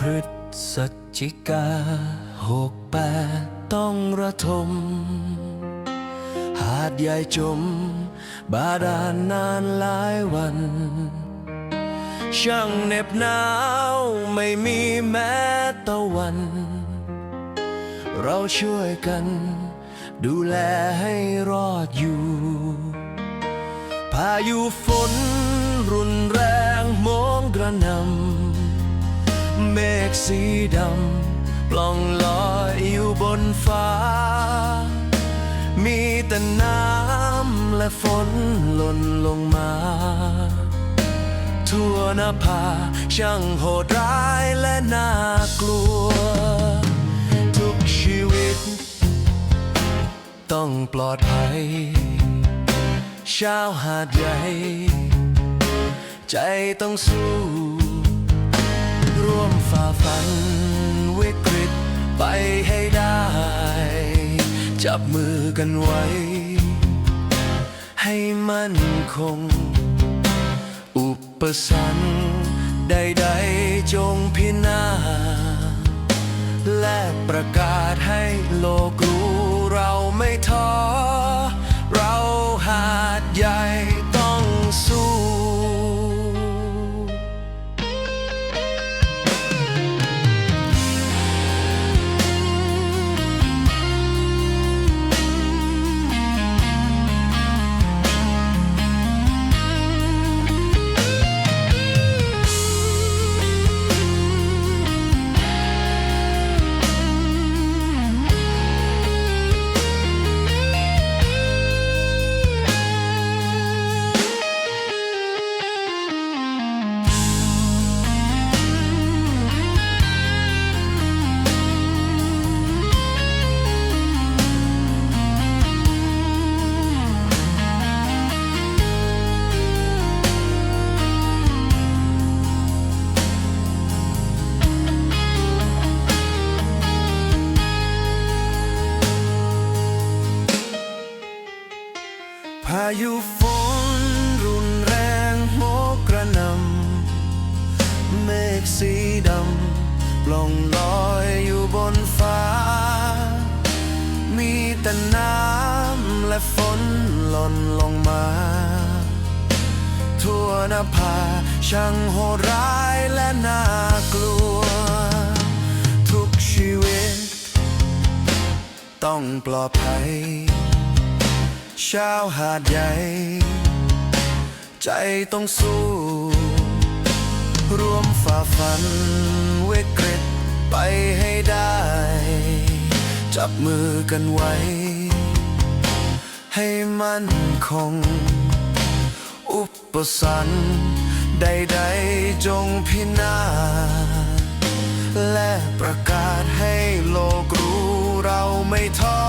พฤ ศจิกาหกแปดต้องระทม หาดใหญ่จม บาดาลนานหลายวัน ช่างเหน็บหนาวไม่มีแม้ตะวัน เราช่วยกัน ดูแลให้รอดอยู่ พายุฝนรุนแรงมองกระนำ เมฆสีดำปล่องลอยอยู่บนฟ้า มีแต่น้ำและฝนหล่นลงมา ทั่วนภาช่างโหดร้ายและน่ากลัว ทุกชีวิต ต้องปลอดภัย ชาวหาดใหญ่ ใจต้องสู้ ร่วมฝ่าฟันวิกฤตไปให้ได้ จับมือกันไว้ ให้มั่นคง อุปสรรคใดๆจงพินาศและประกาศให้โลกรู้เราไม่ท้อเราหาดใหญ่ ยุฝนรุนแรงโหมกระหนำเมฆสีดำปล่องลอยอยู่บนฟ้า มีแต่น้ำและฝนหล่นลงมา ทั่วนภาช่างโหดร้ายและน่ากลัว ทุกชีวิต ต้องปลอดภัย ชาวหาดใหญ่ ใจต้องสู้ร่วมฝ่าฟันวิกฤตไปให้ได้ จับมือกันไว้ ให้มั่นคง อุปสรรคใดๆจงพินาศและประกาศให้โลกรู้เราไม่ท้อ